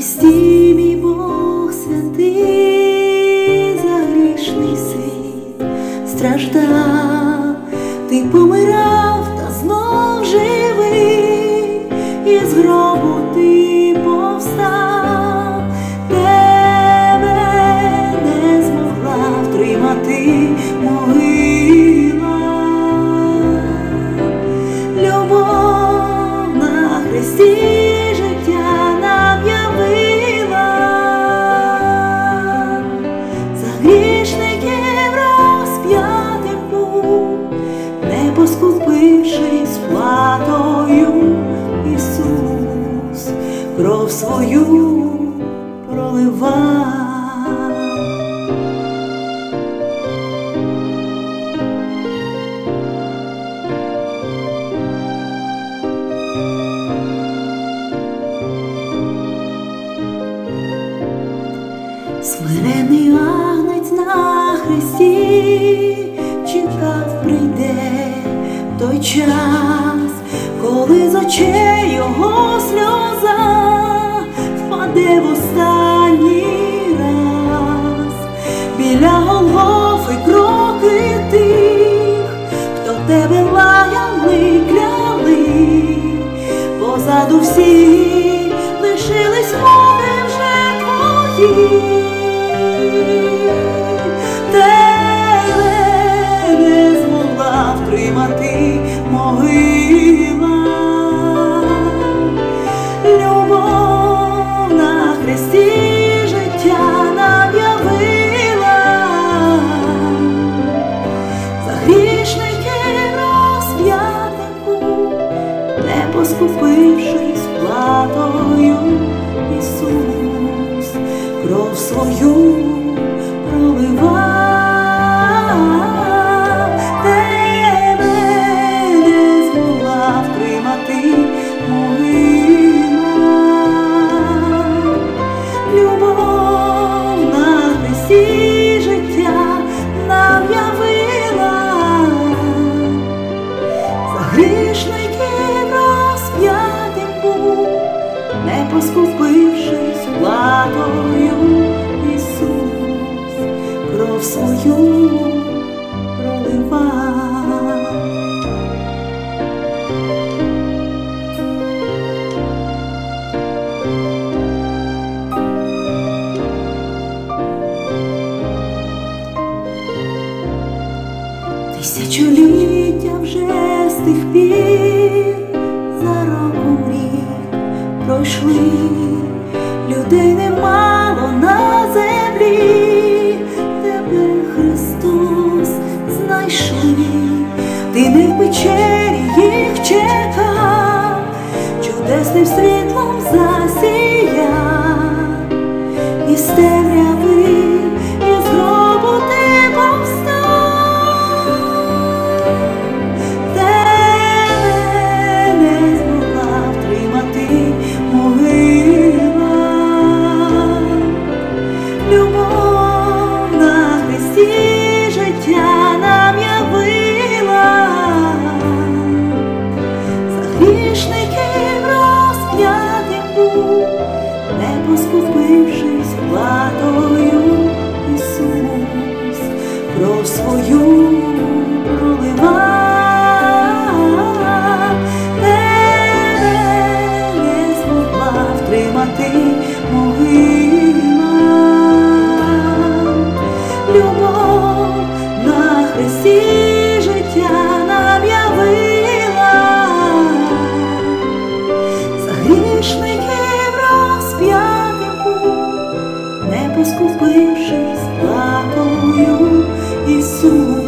Христі, мій Бог святий, за грішний світ страждав, ти помирав та знов живий, і з гробу ти повстав, тебе не змогла втримати могила. Любов на хресті свою проливав. Смирений агнець на хресті чекав, прийде той час, коли з очей його сльоза позаду всі лишились вони вже твої. Тебе не змогла втримати кров свою свою не в печері їх чекав, чудесним світлом засіяв, втримати могила. Любов на хресті життя нам явила, за грішників розп'ятим був, не поскупившись платою Ісус,